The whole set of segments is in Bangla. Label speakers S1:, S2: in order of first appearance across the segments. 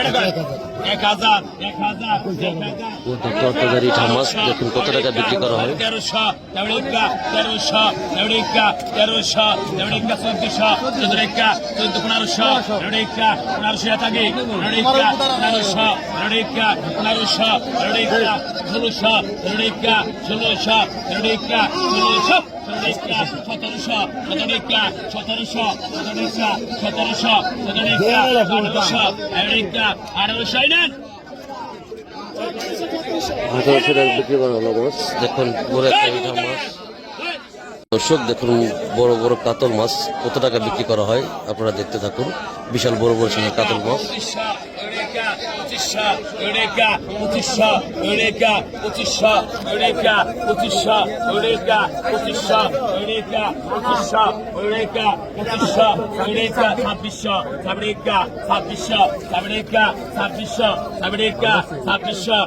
S1: এক হাজার
S2: তরকারি ঠামাস দেখুন কত টাকা বিক্রি করা হয়।
S1: তেরোশো তেরোটা তেরোশো তেরোটা তেরোশো তেরোটা চোদ্দশো চোদ্দটা চোদ্দ পনেরোশো তেরোটা পনেরোশো থাকে তেরোটা পনেরোশো তেরোটা পনেরোশো তেরোটা ষোলোশো তেরোটা ষোলোশো তেরোটা ষোলোশো সতেরোশো সতেরোশো সতেরোশো সতেরোশো সতেরোশো সতেরোশো আঠারোশো
S2: মাছ দেখুন একটা মাছ। দর্শক, দেখুন, বড় বড় কাতল মাছ কত টাকা বিক্রি করা হয়, আপনারা দেখতে থাকুন। বিশাল বড় বড় কাতল মাছ।
S1: পঁচিশশো রেখা পঁচিশশো রেখা পঁচিশশো রেখা পঁচিশশো রেখা পঁচিশশো রেখা পঁচিশশো রেখা পঁচিশশো রেখা ছাব্বিশশো সাবরেখা ছাব্বিশশো সাবরেখা ছাব্বিশশো সাবরেখা ছাব্বিশশো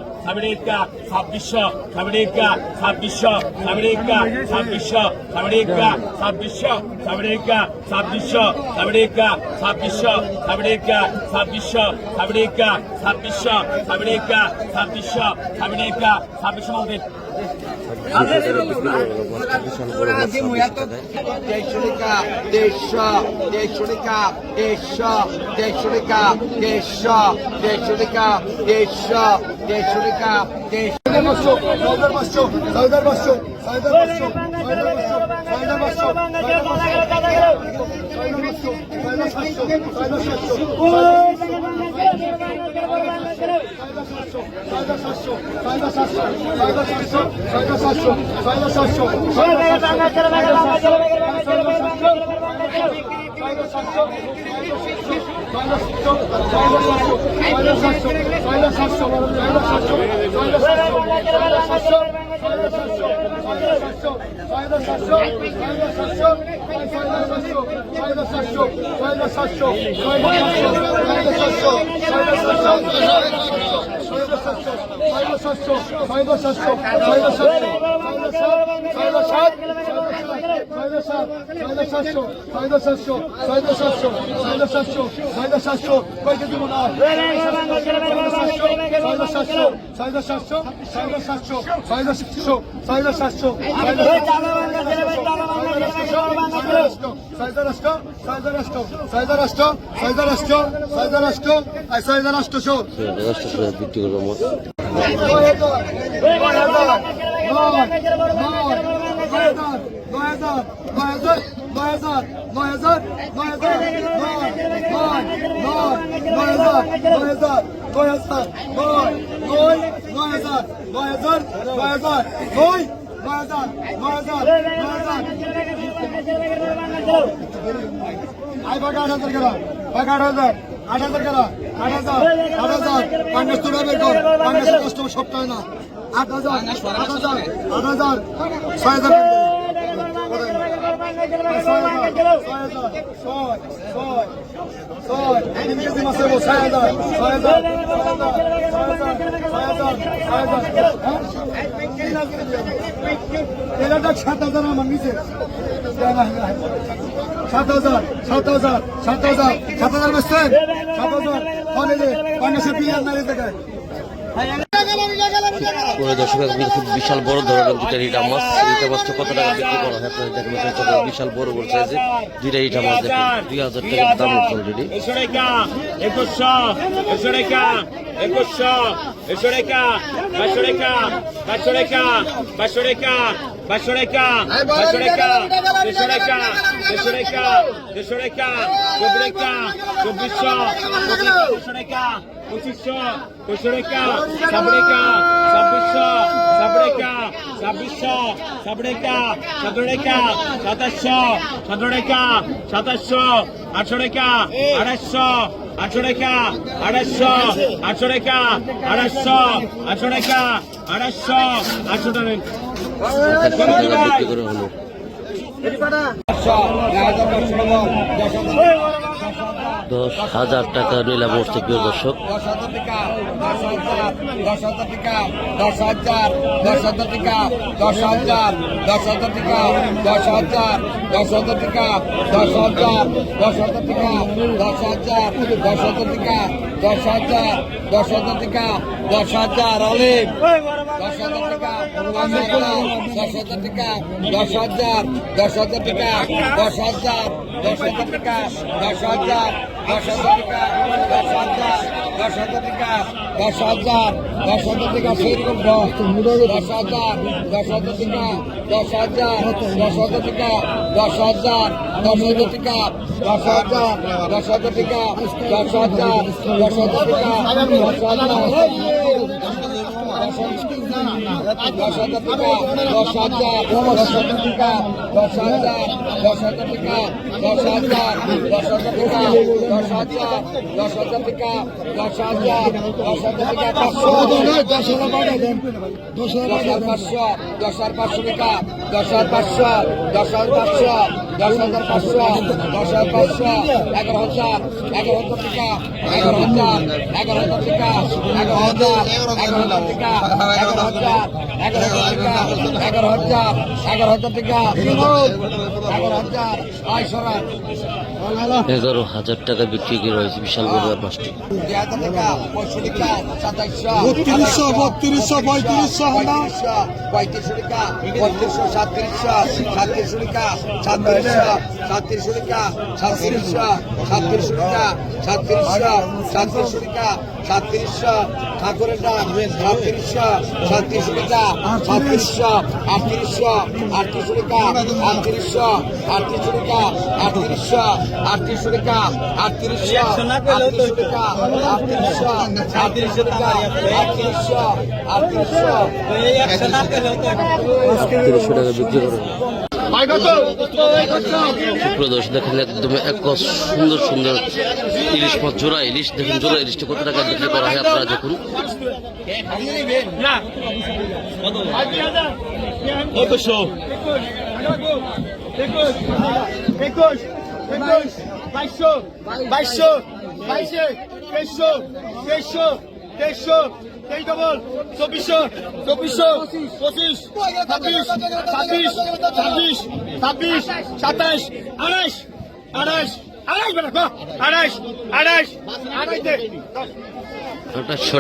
S1: Sabisha, Sabrika, Sabisha, Sabrika, Sabisha, Sabrika, Sabisha, Sabrika, Sabisha, Sabrika, Sabisha, Sabrika, Sabisha, Sabrika, Sabisha, Sabrika, Sabisha, Sabrika, Sabisha, Sabrika,
S2: বিশাল
S3: দেড়শো দেড়শো টাকা দেড়শো দেড়শো টাকা দেড়শো দেড়শো টাকা দেড়শো দেড়শো টাকা দেড়শো পাঁচশো
S2: সাড়ে পাঁচশো সাড়ে পাঁচশো সাড়ে
S3: পাঁচশো সাড়ে পাঁচশো সাড়ে পাঁচশো সাড়ে পাঁচশো সাড়ে পাঁচশো সাতশো সাতশো সাতশো সাতশো সাতশো বিক্রি করব নয় হাজার নয় হাজার নয় হাজার নয় আট হাজার গেলা আট হাজার আট হাজার গেলা আট হাজার আট হাজার পান্ডাস তোরা বের কর পান্ডাস কাস্টমার সপ্তাহে না আট হাজার আট হাজার আট হাজার ছয় হাজার সাত হাজার আমার নিচে সাত হাজার সাত হাজার সাত হাজার সাত হাজার সাত হাজার কলেজে পান্নাসের বিয়ার নারী
S2: করে দর্শক আপনাদের খুব বিশাল বড় ধরনের দুটা ইটা মাছ ইটা মাছটা কত টাকা বিক্রি করা হয়? আপনারা দেখেন বিশাল বড় বড় সাইজে দুইটা ইটা মাছ দেখেন। দুই হাজার টাকার দাম হচ্ছে অলরেডি
S1: একুশশো চব্বিশশো চব্বিশশো পঁচিশশো পঁয়ষট্টিকা সাবড়েকা ছাব্বিশশো সাবড়েকা ছাব্বিশশো সাবড়েকা সতেরোকা সাতাশশো সতেরোকা সাতাশশো আটশোরেকা আড়াইশো আটশোরেকা আড়াইশো আটশোরেকা আড়াইশো আটশোরেকা আড়াইশো আটশো টাকা
S2: দশ হাজার টাকা নিলাম উঠছে প্রিয় দর্শক
S4: দশ হাজার টাকা দশ হাজার টাকা দশ হাজার টাকা দশ হাজার দশ হাজার টাকা দশ হাজার দশ হাজার টাকা দশ হাজার দশ হাজার টাকা দশ হাজার দশ হাজার টাকা দশ হাজার দশ হাজার টাকা অলিভ দশ দশ হাজার দশ হাজার টাকা দশ হাজার দশ হাজার টাকা দশ হাজার দশ হাজার টাকা দশ হাজার দশ হাজার টাকা দশ হাজার দশ হাজার টাকা দশ হাজার দশ হাজার টাকা দশ হাজার দশ হাজার টাকা দশ হাজার দশ হাজার টাকা দশ হাজার দশ হাজার টাকা দশ হাজার দশ হাজার টাকা দশ হাজার দশ হাজার টাকা পাঁচশো
S1: দশ হাজার টাকা দেন দশ হাজার
S4: পাঁচশো দশ হাজার পাঁচশো টাকা দশ হাজার পাঁচশো দশ হাজার পাঁচশো দশ হাজার পাঁচশো দশ হাজার পাঁচশো এগারো হাজার এগারো হাজার টাকা এগারো হাজার এগারো হাজার টাকা এগারো হাজার এগারো হাজার টাকা এগারো হাজার এগারো হাজার টাকা এগারো হাজার এগারো হাজার টাকা এগারো
S2: এগারো হাজার টাকা বিক্রি করে রয়েছে বিশাল বড় মাছটি
S1: বত্রিশশো বত্রিশশো পঁয়ত্রিশশো হানা
S4: পঁয়ত্রিশশো টাকা পঁয়ত্রিশশো সাতত্রিশশো সাতত্রিশশো টাকা সাতত্রিশশো সাতত্রিশশো টাকা সাতত্রিশশো সাতত্রিশশো টাকা সাতত্রিশশো সাতত্রিশশো টাকা সাতত্রিশশো ঠাকুরের দাম সাতত্রিশশো সাতত্রিশশো টাকা সাতত্রিশশো আটত্রিশশো আটত্রিশশো টাকা আটত্রিশশো আটত্রিশশো টাকা আটত্রিশশো আটত্রিশশো টাকা আটত্রিশশো আটত্রিশশো টাকা আটত্রিশশো আটত্রিশশো টাকা আটত্রিশশো আটত্রিশশো
S2: তিনশো টাকা বিক্রি করে সুপ্রিয় দেখেন একদম এক সুন্দর সুন্দর ইলিশ মাছ জোড়া ইলিশ দেখুন জোড়া ইলিশটা কত টাকা বিক্রি করা হয় আপনারা দেখুন
S1: বাইশশো বাইশশো বাইশে তেইশশো তেইশশো তেইশশো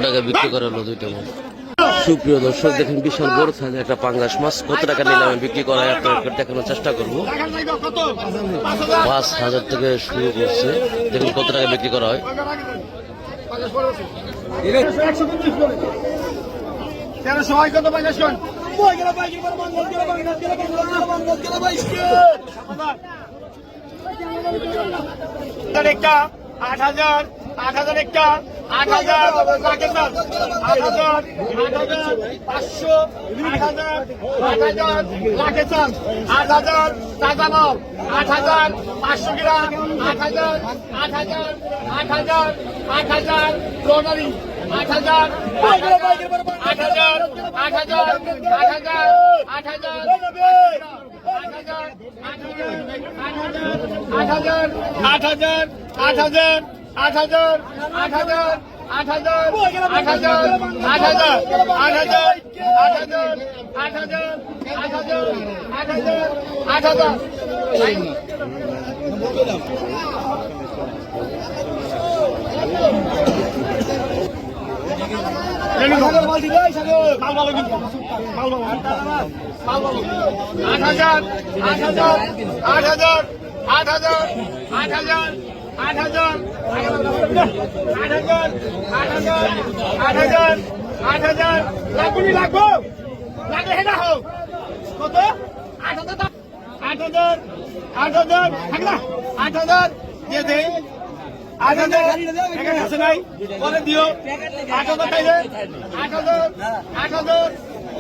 S2: টাকা বিক্রি সুপ্রিয় দর্শক, দেখেন বিশাল বড় সাইজের একটা পাঙ্গাস মাছ। কত টাকা নিলামে বিক্রি করা হয় আপনাদের দেখানোর চেষ্টা করব।
S1: পাঁচ হাজার
S2: থেকে শুরু করছে। দেখুন কত টাকা বিক্রি করা হয়।
S1: তেরোশো হয় কত পঞ্চাশ কোন একটা আট হাজার আট হাজার একটা আট হাজার আট হাজার আট হাজার পাঁচশো আট হাজার আট হাজার পাকিস্তান আট হাজার টাকা নাও আট হাজার পাঁচশো গ্রাম আট হাজার আট হাজার আট হাজার আট হাজার সোনারি আট হাজার আট হাজার আট হাজার আট হাজার আট হাজার আট হাজার আট হাজার আট হাজার আট হাজার আট হাজার আট হাজার আট হাজার আট হাজার আট হাজার আট হাজার আট হাজার আট হাজার আট হাজার আট হাজার আট হাজার আট হাজার আট হাজার আট হাজার আট হাজার আট হাজার আট হাজার আট হাজার আট হাজার আট হাজার আট হাজার লাগুনি লাগবো লাগলে হেনা হোক কত আট হাজার আট হাজার আট হাজার থাকলা আট হাজার দিয়ে দেই আট হাজার এখানে আছে নাই পরে দিও আট হাজার তাইলে আট হাজার আট হাজার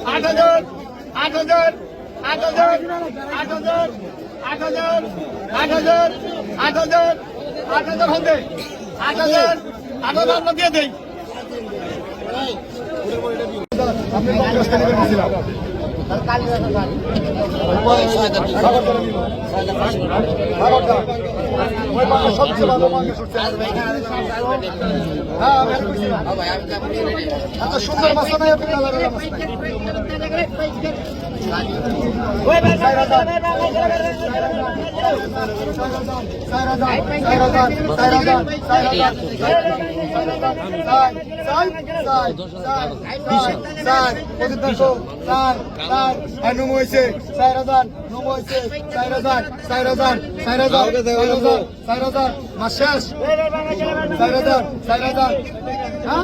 S1: আট হাজার আট হাজার আট হাজার আট হাজার আট হাজার আট হাজার আট হাজার আট হাজার আট হাজার হতে আট হাজার
S3: আট হাজার আমরা সুন্দর মাছ নাই সার সার হাজার আর নুম হয়েছে চার হাজার নুম হয়েছে চার হাজার চার হাজার চার হাজার চার হাজার চার হাজার মাস শেষ। চার হ্যাঁ?